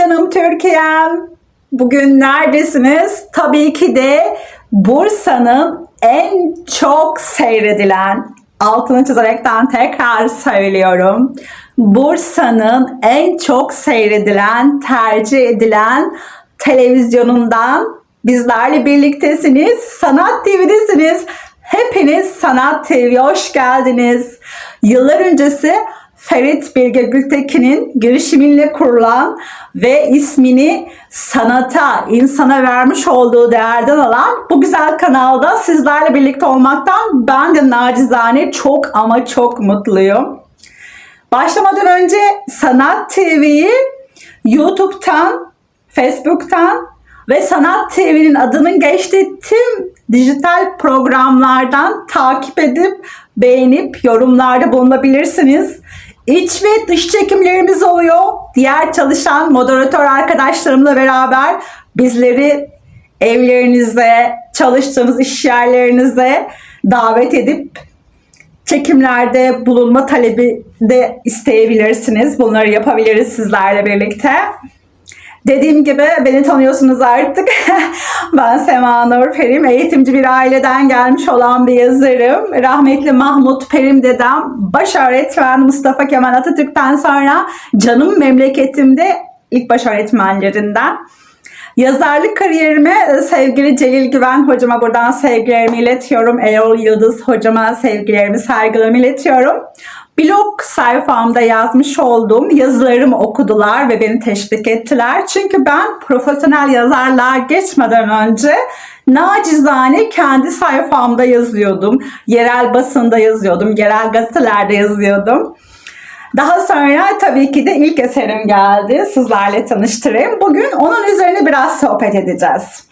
canım Türkiye'm. Bugün neredesiniz? Tabii ki de Bursa'nın en çok seyredilen, altını çizerekten tekrar söylüyorum. Bursa'nın en çok seyredilen, tercih edilen televizyonundan bizlerle birliktesiniz. Sanat TV'desiniz. Hepiniz Sanat TV'ye hoş geldiniz. Yıllar öncesi Ferit Bilge Gültekin'in girişimiyle kurulan ve ismini sanata, insana vermiş olduğu değerden alan bu güzel kanalda sizlerle birlikte olmaktan ben de nacizane çok ama çok mutluyum. Başlamadan önce Sanat TV'yi YouTube'tan, Facebook'tan ve Sanat TV'nin adının geçtiği tüm dijital programlardan takip edip beğenip yorumlarda bulunabilirsiniz. İç ve dış çekimlerimiz oluyor. Diğer çalışan moderatör arkadaşlarımla beraber bizleri evlerinize, çalıştığınız iş yerlerinize davet edip çekimlerde bulunma talebi de isteyebilirsiniz. Bunları yapabiliriz sizlerle birlikte. Dediğim gibi beni tanıyorsunuz artık. ben Sema Nur Perim. Eğitimci bir aileden gelmiş olan bir yazarım. Rahmetli Mahmut Perim dedem, baş öğretmen Mustafa Kemal Atatürk'ten sonra canım memleketimde ilk baş öğretmenlerinden. Yazarlık kariyerime sevgili Celil Güven hocama buradan sevgilerimi iletiyorum. Erol Yıldız hocama sevgilerimi, saygılarımı iletiyorum. Blog sayfamda yazmış olduğum yazılarımı okudular ve beni teşvik ettiler. Çünkü ben profesyonel yazarlığa geçmeden önce nacizane kendi sayfamda yazıyordum. Yerel basında yazıyordum, yerel gazetelerde yazıyordum. Daha sonra tabii ki de ilk eserim geldi. Sizlerle tanıştırayım. Bugün onun üzerine biraz sohbet edeceğiz.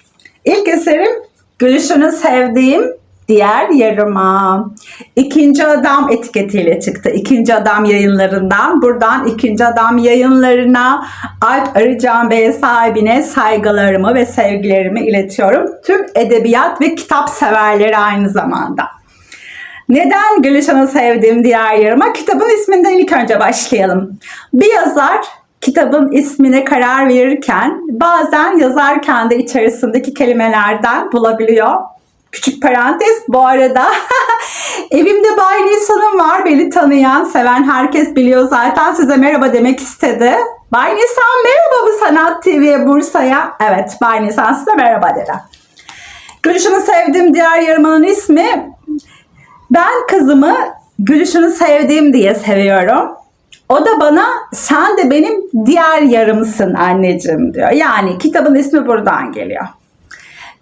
İlk eserim Gülüşünü sevdiğim diğer yarıma. İkinci adam etiketiyle çıktı. İkinci adam yayınlarından. Buradan ikinci adam yayınlarına Alp Arıcan Bey sahibine saygılarımı ve sevgilerimi iletiyorum. Tüm edebiyat ve kitap severleri aynı zamanda. Neden Gülüşan'ı sevdiğim diğer yarıma? Kitabın isminden ilk önce başlayalım. Bir yazar kitabın ismine karar verirken bazen yazarken de içerisindeki kelimelerden bulabiliyor. Küçük parantez bu arada evimde Bay Nisan'ım var beni tanıyan seven herkes biliyor zaten size merhaba demek istedi. Bay Nisan merhaba bu Sanat TV'ye Bursa'ya. Evet Bay Nisan size merhaba dedi. Gülüşünü sevdiğim diğer yarımının ismi ben kızımı gülüşünü sevdiğim diye seviyorum. O da bana sen de benim diğer yarımsın anneciğim diyor. Yani kitabın ismi buradan geliyor.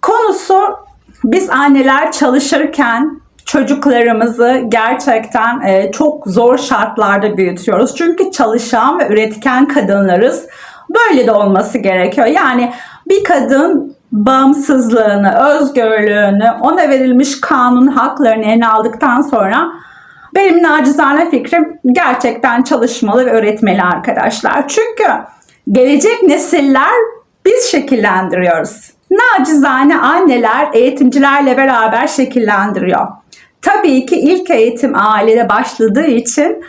Konusu biz anneler çalışırken çocuklarımızı gerçekten e, çok zor şartlarda büyütüyoruz. Çünkü çalışan ve üretken kadınlarız. Böyle de olması gerekiyor. Yani bir kadın bağımsızlığını, özgürlüğünü, ona verilmiş kanun haklarını eline aldıktan sonra benim nacizane fikrim gerçekten çalışmalı ve öğretmeli arkadaşlar. Çünkü gelecek nesiller biz şekillendiriyoruz. Nacizane anneler eğitimcilerle beraber şekillendiriyor. Tabii ki ilk eğitim ailede başladığı için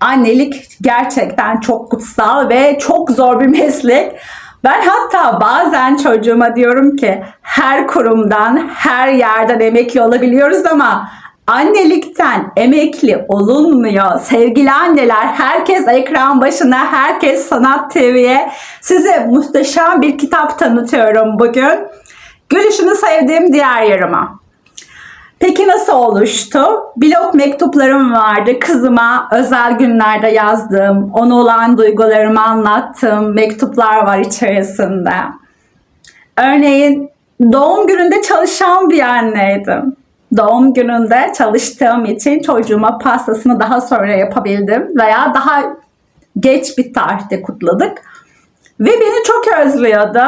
annelik gerçekten çok kutsal ve çok zor bir meslek. Ben hatta bazen çocuğuma diyorum ki her kurumdan, her yerden emekli olabiliyoruz ama annelikten emekli olunmuyor. Sevgili anneler, herkes ekran başına, herkes Sanat TV'ye size muhteşem bir kitap tanıtıyorum bugün. Gülüşünü sevdiğim diğer yarıma. Peki nasıl oluştu? Blog mektuplarım vardı. Kızıma özel günlerde yazdığım, ona olan duygularımı anlattığım mektuplar var içerisinde. Örneğin doğum gününde çalışan bir anneydim. Doğum gününde çalıştığım için çocuğuma pastasını daha sonra yapabildim veya daha geç bir tarihte kutladık. Ve beni çok özlüyordu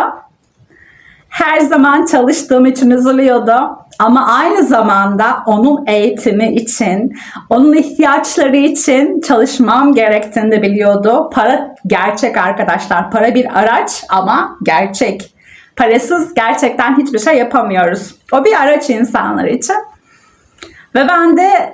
her zaman çalıştığım için üzülüyordu. Ama aynı zamanda onun eğitimi için, onun ihtiyaçları için çalışmam gerektiğini de biliyordu. Para gerçek arkadaşlar. Para bir araç ama gerçek. Parasız gerçekten hiçbir şey yapamıyoruz. O bir araç insanlar için. Ve ben de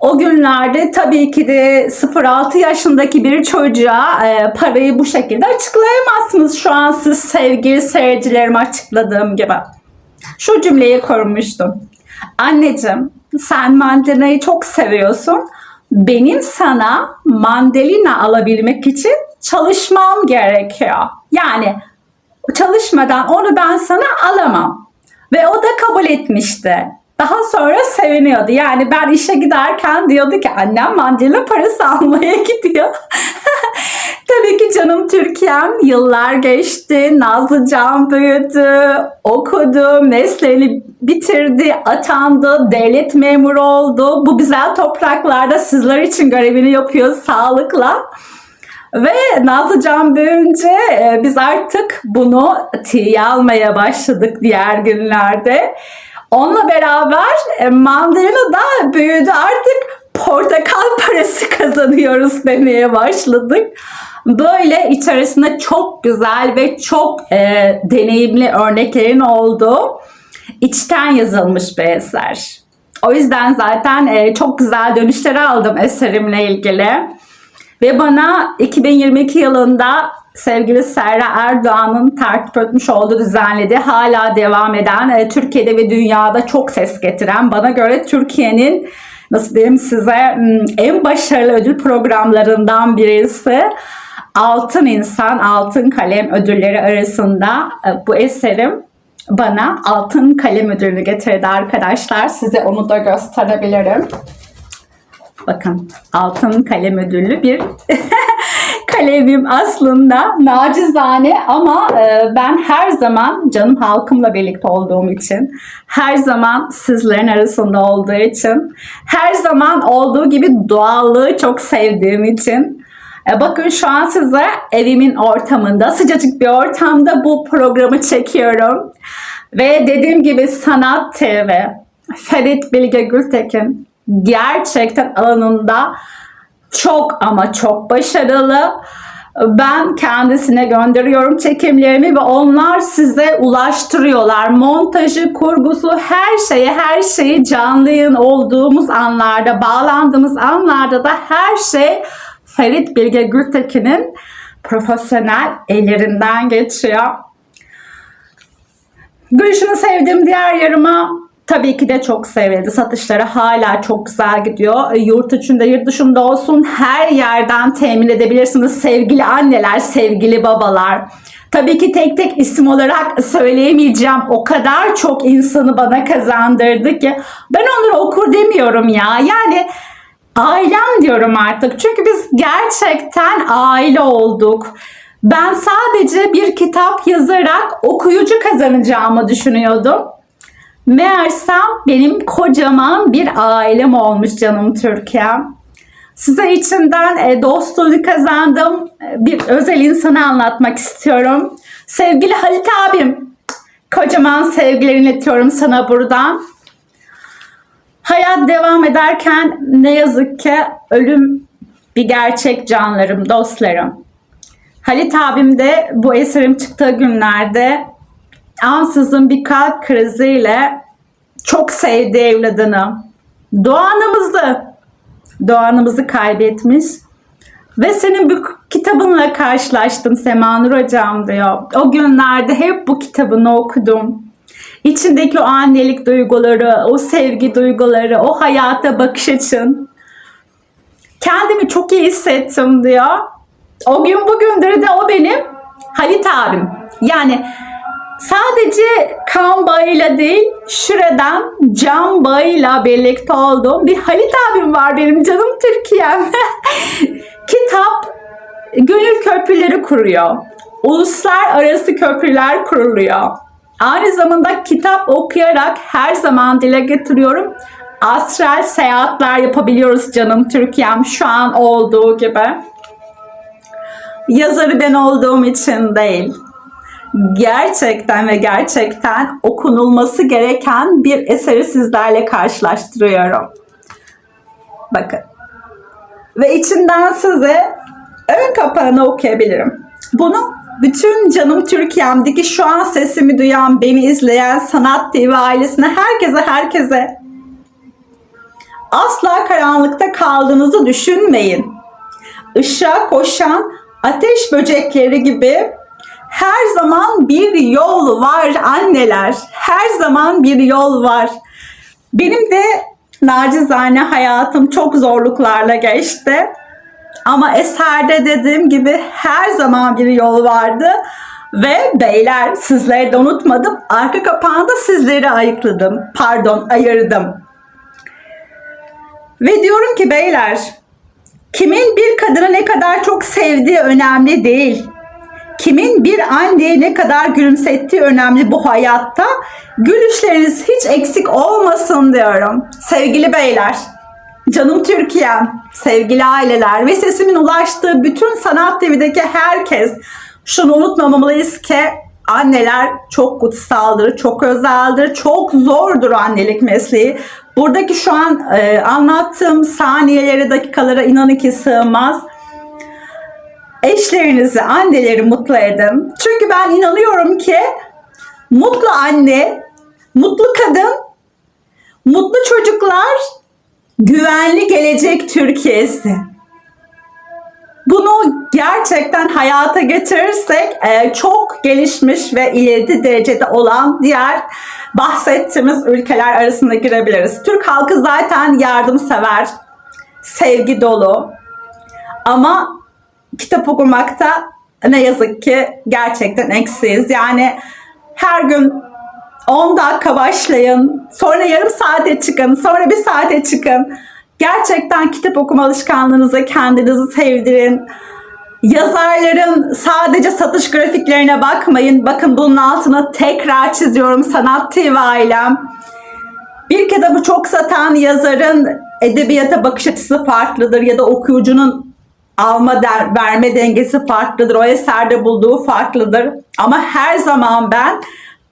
O günlerde tabii ki de 0-6 yaşındaki bir çocuğa e, parayı bu şekilde açıklayamazsınız. Şu an siz sevgili seyircilerime açıkladığım gibi. Şu cümleyi kurmuştum. Anneciğim sen mandalinayı çok seviyorsun. Benim sana mandalina alabilmek için çalışmam gerekiyor. Yani çalışmadan onu ben sana alamam. Ve o da kabul etmişti. Daha sonra seviniyordu. Yani ben işe giderken diyordu ki annem mandalina parası almaya gidiyor. Tabii ki canım Türkiye'm yıllar geçti. Nazlı Can büyüdü, okudu, mesleğini bitirdi, atandı, devlet memuru oldu. Bu güzel topraklarda sizler için görevini yapıyor sağlıkla. Ve Nazlı Can büyüyünce e, biz artık bunu tiye almaya başladık diğer günlerde. Onunla beraber e, mandalina da büyüdü artık portakal parası kazanıyoruz demeye başladık. Böyle içerisinde çok güzel ve çok e, deneyimli örneklerin olduğu içten yazılmış bir eser. O yüzden zaten e, çok güzel dönüşler aldım eserimle ilgili. Ve bana 2022 yılında sevgili Serra Erdoğan'ın tertip etmiş olduğu düzenlediği hala devam eden e, Türkiye'de ve dünyada çok ses getiren bana göre Türkiye'nin nasıl diyeyim size en başarılı ödül programlarından birisi Altın İnsan Altın Kalem ödülleri arasında e, bu eserim bana Altın Kalem ödülünü getirdi arkadaşlar. Size onu da gösterebilirim. Bakın altın kalem ödüllü bir kalemim aslında nacizane ama e, ben her zaman canım halkımla birlikte olduğum için her zaman sizlerin arasında olduğu için her zaman olduğu gibi doğallığı çok sevdiğim için. E, bakın şu an size evimin ortamında sıcacık bir ortamda bu programı çekiyorum. Ve dediğim gibi Sanat TV Ferit Bilge Gültekin gerçekten alanında çok ama çok başarılı. Ben kendisine gönderiyorum çekimlerimi ve onlar size ulaştırıyorlar. Montajı, kurgusu, her şeyi, her şeyi canlı olduğumuz anlarda, bağlandığımız anlarda da her şey Ferit Bilge Gültekin'in profesyonel ellerinden geçiyor. Gülüşünü sevdiğim diğer yarıma tabii ki de çok sevildi. Satışları hala çok güzel gidiyor. E, Yurt içinde, yurt dışında olsun her yerden temin edebilirsiniz sevgili anneler, sevgili babalar. Tabii ki tek tek isim olarak söyleyemeyeceğim. O kadar çok insanı bana kazandırdı ki ben onları okur demiyorum ya. Yani ailem diyorum artık. Çünkü biz gerçekten aile olduk. Ben sadece bir kitap yazarak okuyucu kazanacağımı düşünüyordum. Meğersem benim kocaman bir ailem olmuş canım Türkiye'm. Size içinden e, dostluğunu kazandım e, bir özel insanı anlatmak istiyorum. Sevgili Halit abim, kocaman sevgiler iletiyorum sana buradan. Hayat devam ederken ne yazık ki ölüm bir gerçek canlarım, dostlarım. Halit abim de bu eserim çıktığı günlerde ansızın bir kalp kriziyle çok sevdiği evladını, Doğan'ımızı, Doğan'ımızı kaybetmiş. Ve senin bu kitabınla karşılaştım Semanur Hocam diyor. O günlerde hep bu kitabını okudum. İçindeki o annelik duyguları, o sevgi duyguları, o hayata bakış açın. Kendimi çok iyi hissettim diyor. O gün bugündür de o benim Halit abim. Yani sadece kan bağıyla değil, şuradan can bağıyla birlikte olduğum bir Halit abim var benim canım Türkiye'm. Kitap gönül köprüleri kuruyor. Uluslararası köprüler kuruluyor. Aynı zamanda kitap okuyarak her zaman dile getiriyorum. Astral seyahatler yapabiliyoruz canım Türkiye'm şu an olduğu gibi. Yazarı ben olduğum için değil. Gerçekten ve gerçekten okunulması gereken bir eseri sizlerle karşılaştırıyorum. Bakın. Ve içinden size ön kapağını okuyabilirim. Bunu bütün canım Türkiye'mdeki şu an sesimi duyan, beni izleyen Sanat TV ailesine, herkese herkese Asla karanlıkta kaldığınızı düşünmeyin. Işığa koşan ateş böcekleri gibi her zaman bir yol var anneler. Her zaman bir yol var. Benim de nacizane hayatım çok zorluklarla geçti. Ama eserde dediğim gibi her zaman bir yol vardı. Ve beyler sizleri de unutmadım. Arka kapağında sizleri ayıkladım. Pardon ayırdım. Ve diyorum ki beyler kimin bir kadını ne kadar çok sevdiği önemli değil. Kimin bir anneye ne kadar gülümsettiği önemli bu hayatta. Gülüşleriniz hiç eksik olmasın diyorum. Sevgili beyler, canım Türkiye'm, sevgili aileler ve sesimin ulaştığı bütün Sanat TV'deki herkes şunu unutmamalıyız ki anneler çok kutsaldır, çok özeldir, çok zordur annelik mesleği. Buradaki şu an e, anlattığım saniyelere, dakikalara inanın ki sığmaz. Eşlerinizi, anneleri mutlu edin. Çünkü ben inanıyorum ki mutlu anne, mutlu kadın, mutlu çocuklar, güvenli gelecek Türkiye'si. Bunu gerçekten hayata getirirsek e, çok gelişmiş ve ileri derecede olan diğer bahsettiğimiz ülkeler arasında girebiliriz. Türk halkı zaten yardımsever, sevgi dolu. Ama kitap okumakta ne yazık ki gerçekten eksiyiz. Yani her gün 10 dakika başlayın, sonra yarım saate çıkın, sonra bir saate çıkın. Gerçekten kitap okuma alışkanlığınızı kendinizi sevdirin. Yazarların sadece satış grafiklerine bakmayın. Bakın bunun altına tekrar çiziyorum Sanat TV ailem. Bir kitabı çok satan yazarın edebiyata bakış açısı farklıdır ya da okuyucunun alma der, verme dengesi farklıdır. O eserde bulduğu farklıdır. Ama her zaman ben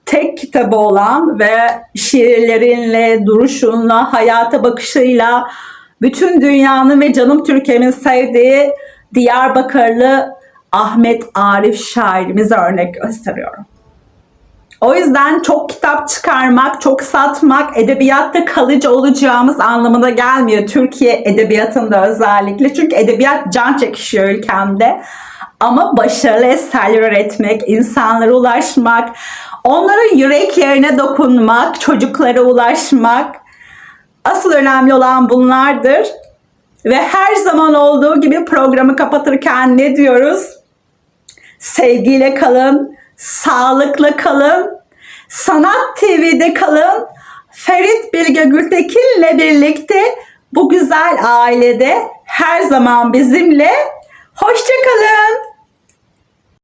tek kitabı olan ve şiirlerinle, duruşunla, hayata bakışıyla bütün dünyanın ve canım Türkiye'min sevdiği Diyarbakırlı Ahmet Arif şairimize örnek gösteriyorum. O yüzden çok kitap çıkarmak, çok satmak edebiyatta kalıcı olacağımız anlamına gelmiyor. Türkiye edebiyatında özellikle. Çünkü edebiyat can çekişiyor ülkemde. Ama başarılı eserler üretmek, insanlara ulaşmak, onların yüreklerine dokunmak, çocuklara ulaşmak asıl önemli olan bunlardır. Ve her zaman olduğu gibi programı kapatırken ne diyoruz? Sevgiyle kalın, sağlıklı kalın, Sanat TV'de kalın. Ferit Bilge Gültekin'le birlikte bu güzel ailede her zaman bizimle. Hoşçakalın.